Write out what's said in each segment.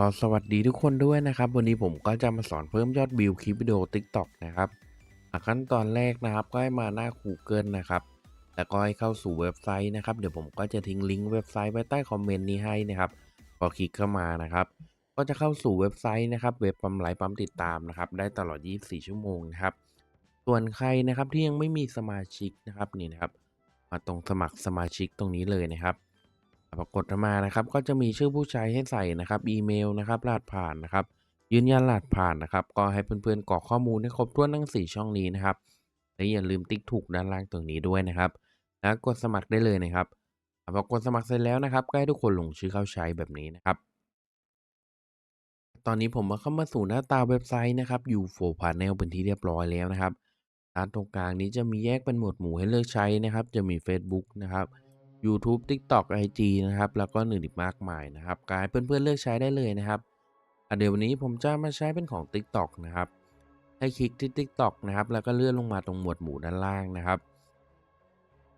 ขอสวัสดีทุกคนด้วยนะครับ วันนี้ผมก็จะมาสอนเพิ่มยอดวิวคลิปวิดีโอ TikTok นะครับขั้นตอนแรกนะครับ ก็ให้มาหน้า Google นะครับ แล้วก็ให้เข้าสู่เว็บไซต์นะครับ เดี๋ยวผมก็จะทิ้งลิงก์เว็บไซต์ไว้ใต้คอมเมนต์นี้ให้นะครับพอคลิกเข้ามานะครับ ก็จะเข้าสู่เว็บไซต์นะครับ เว็บปั๊มไลค์ปั๊มติดตามนะครับ ได้ตลอด 24 ชั่วโมงนะครับ ส่วนใครนะครับที่ยังไม่มีสมาชิกนะครับนี่นะครับ มาตรงสมัครสมาชิกตรงนี้เลยนะครับ ปรากฏมานะครับ ก็จะมีชื่อผู้ใช้ให้ใส่นะครับอีเมลนะครับรหัสผ่านนะครับ ยืนยันรหัสผ่านนะครับ ก็ให้เพื่อนๆกรอกข้อมูลให้ครบถ้วนทั้ง 4 ช่องนี้นะครับและอย่าลืมติ๊กถูกด้านล่างตรงนี้ด้วยนะครับแล้วกดสมัครได้เลยนะครับพอกดสมัครเสร็จแล้วนะครับก็ให้ทุกคนลงชื่อเข้าใช้แบบนี้นะครับ ตอนนี้ผมมาเข้ามาสู่หน้าตาเว็บไซต์นะครับ U4 Panel เป็นที่เรียบร้อยแล้วนะครับด้านตรงกลางนี้จะมีแยกเป็นหมวดหมู่ให้เลือกใช้นะครับ จะมี Facebook นะครับ YouTube TikTok IG นะครับ แล้วก็อื่นอีกมากมายนะครับกายเพื่อนๆเลือกใช้ได้เลยนะครับอะเดี๋ยววันนี้ผมจะมาใช้เป็นของ TikTok นะครับ ให้คลิกที่ TikTok นะครับ แล้วก็เลื่อนลงมาตรงหมวดหมู่ด้านล่างนะครับ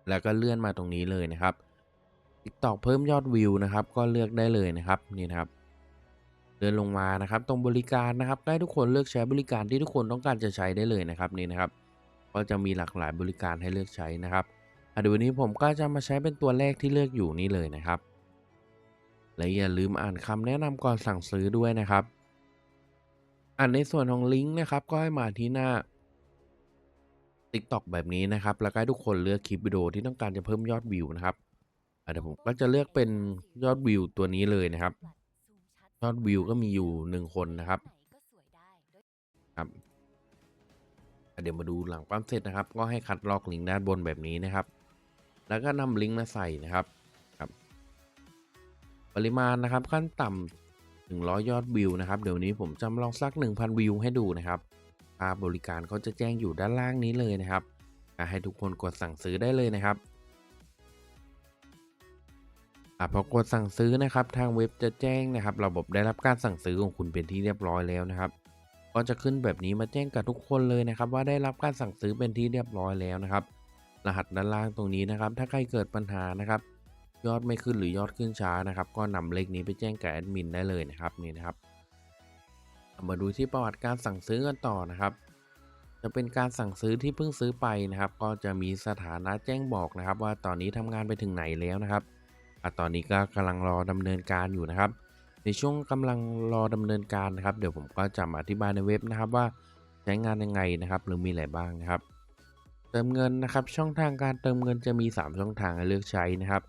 แล้วก็เลื่อนมาตรงนี้เลยนะครับ TikTok เพิ่มยอดวิวนะครับ ก็เลือกได้เลยนะครับนี่นะครับเดินลงมานะครับตรงบริการนะครับให้ทุกคนเลือกใช้บริการที่ทุกคนต้องการจะใช้ได้เลยนะครับนี่นะครับ ก็จะมีหลากหลายบริการให้เลือกใช้นะครับ เดี๋ยววันนี้ผมก็จะมาใช้เป็นตัวแรกที่เลือกอยู่นี่เลยนะครับ และอย่าลืมอ่านคำแนะนำก่อนสั่งซื้อด้วยนะครับอ่านในส่วนของลิงก์นะครับก็ให้มาที่หน้า TikTok แบบนี้นะครับ แล้วก็ให้ทุกคนเลือกคลิปวิดีโอที่ต้องการจะเพิ่มยอดวิวนะครับเดี๋ยวผมก็จะเลือกเป็นยอดวิวตัวนี้เลยนะครับ ยอดวิวก็มีอยู่หนึ่งคนนะครับครับ เดี๋ยวมาดูหลังปั๊มเสร็จนะครับ ก็ให้คัดลอกลิงก์ด้านบนแบบนี้นะครับ แล้วก็นำลิงก์มาใส่นะครับครับ ปริมาณนะครับขั้นต่ำถึงร้อยยอดวิวนะครับ เดี๋ยวนี้ผมจำลองสัก 1,000 วิวให้ดูนะครับค่าบริการเขาจะแจ้งอยู่ด้านล่างนี้เลยนะครับให้ทุกคนกดสั่งซื้อได้เลยนะครับอพอกดสั่งซื้อนะครับ ทางเว็บจะแจ้งนะครับ ระบบได้รับการสั่งซื้อของคุณเป็นที่เรียบร้อยแล้วนะครับ ก็จะขึ้นแบบนี้มาแจ้งกับทุกคนเลยนะครับ ว่าได้รับการสั่งซื้อเป็นที่เรียบร้อยแล้วนะครับ รหัสด้านล่างตรงนี้นะครับ ถ้าใครเกิดปัญหานะครับ ยอดไม่ขึ้นหรือยอดขึ้นช้านะครับ ก็นำเลขนี้ไปแจ้งกับแอดมินได้เลยนะครับนี่นะครับ มาดูที่ประวัติการสั่งซื้อกันต่อนะครับจะเป็นการสั่งซื้อที่เพิ่งซื้อไปนะครับ ก็จะมีสถานะแจ้งบอกนะครับ ว่าตอนนี้ทำงานไปถึงไหนแล้วนะครับอะตอนนี้ก็กำลังรอดำเนินการอยู่นะครับ ในช่วงกำลังรอดำเนินการนะครับ เดี๋ยวผมก็จะมาอธิบายในเว็บนะครับว่าใช้งานยังไงนะครับ หรือมีอะไรบ้างนะครับ เติมเงินนะครับ ช่องทางการเติมเงินจะมี 3 ช่องทางให้เลือกใช้นะครับ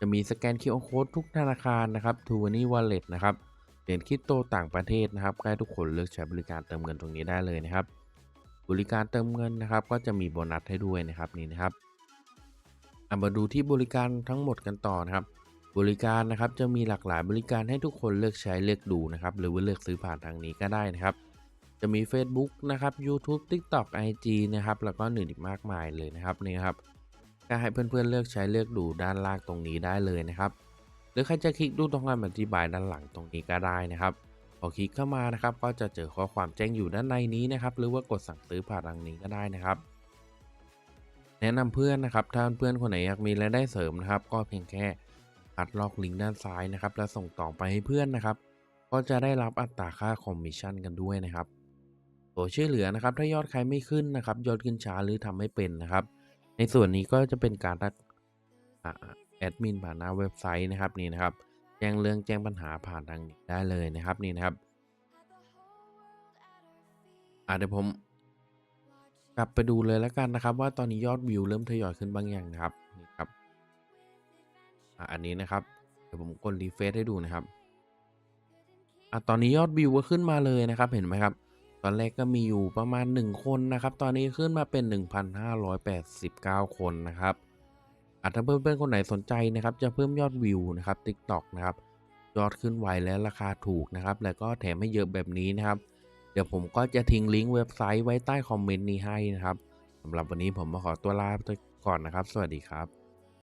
จะมีสแกน QR Code ทุกธนาคารนะครับ t ู a n y Wallet นะครับเหรียญคริปโตต่างประเทศนะครับให้ทุกคนเลือกใช้บริการเติมเงินตรงนี้ได้เลยนะครับ บริการเติมเงินนะครับ ก็จะมีโบนัสให้ด้วยนะครับนี่นะครับอะมาดูที่บริการทั้งหมดกันต่อนะครับ บริการนะครับจะมีหลากหลายบริการให้ทุกคนเลือกใช้เลือกดูนะครับหรือว่าเลือกซื้อผ่านทางนี้ก็ได้นะครับ จะมี Facebook นะครับ YouTube TikTok IG นะครับแล้วก็อื่นอีกมากมายเลยนะครับนี่ครับก็ให้เพื่อนๆเลือกใช้เลือกดูด้านล่างตรงนี้ได้เลยนะครับหรือใครจะคลิกดูตรงคำอธิบายด้านหลังตรงนี้ก็ได้นะครับพอคลิกเข้ามานะครับ ก็จะเจอข้อความแจ้งอยู่ด้านในนี้นะครับ หรือว่ากดสั่งซื้อผ่านทางนี้ก็ได้นะครับ แนะนำเพื่อนนะครับถ้าเพื่อนคนไหนอยากมีรายได้เสริมนะครับ ก็เพียงแค่ คัดลอกลิงก์ด้านซ้ายนะครับ แล้วส่งต่อไปให้เพื่อนนะครับ ก็จะได้รับอัตราค่าคอมมิชชั่นกันด้วยนะครับ ตัวช่วยเหลือนะครับ ถ้ายอดใครไม่ขึ้นนะครับ ยอดขึ้นช้าหรือทำไม่เป็นนะครับ ในส่วนนี้ก็จะเป็นการทักแอดมินผ่านหน้าเว็บไซต์นะครับนี่นะครับ แจ้งเรื่องแจ้งปัญหาผ่านทางนี้ได้เลยนะครับนี่นะครับอะเดี๋ยวผมกลับไปดูเลยแล้วกันนะครับ ว่าตอนนี้ยอดวิวเริ่มทยอยขึ้นบางอย่างนะครับนี่ครับ อะอันนี้นะครับ เดี๋ยวผมกดรีเฟซให้ดูนะครับอะตอนนี้ยอดวิวก็ขึ้นมาเลยนะครับ เห็นไหมครับ ตอนแรกก็มีอยู่ประมาณ 1 คนนะครับ ตอนนี้ขึ้นมาเป็น 1,589 คนนะครับอะถ้าเพื่อนๆคนไหนสนใจนะครับ จะเพิ่มยอดวิวนะครับ TikTok นะครับ ยอดขึ้นไวและราคาถูกนะครับ แล้วก็แถมให้เยอะแบบนี้นะครับ เดี๋ยวผมก็จะทิ้งลิงก์เว็บไซต์ไว้ใต้คอมเมนต์นี้ให้นะครับสำหรับวันนี้ผมมาขอตัวลาไปก่อนนะครับ สวัสดีครับ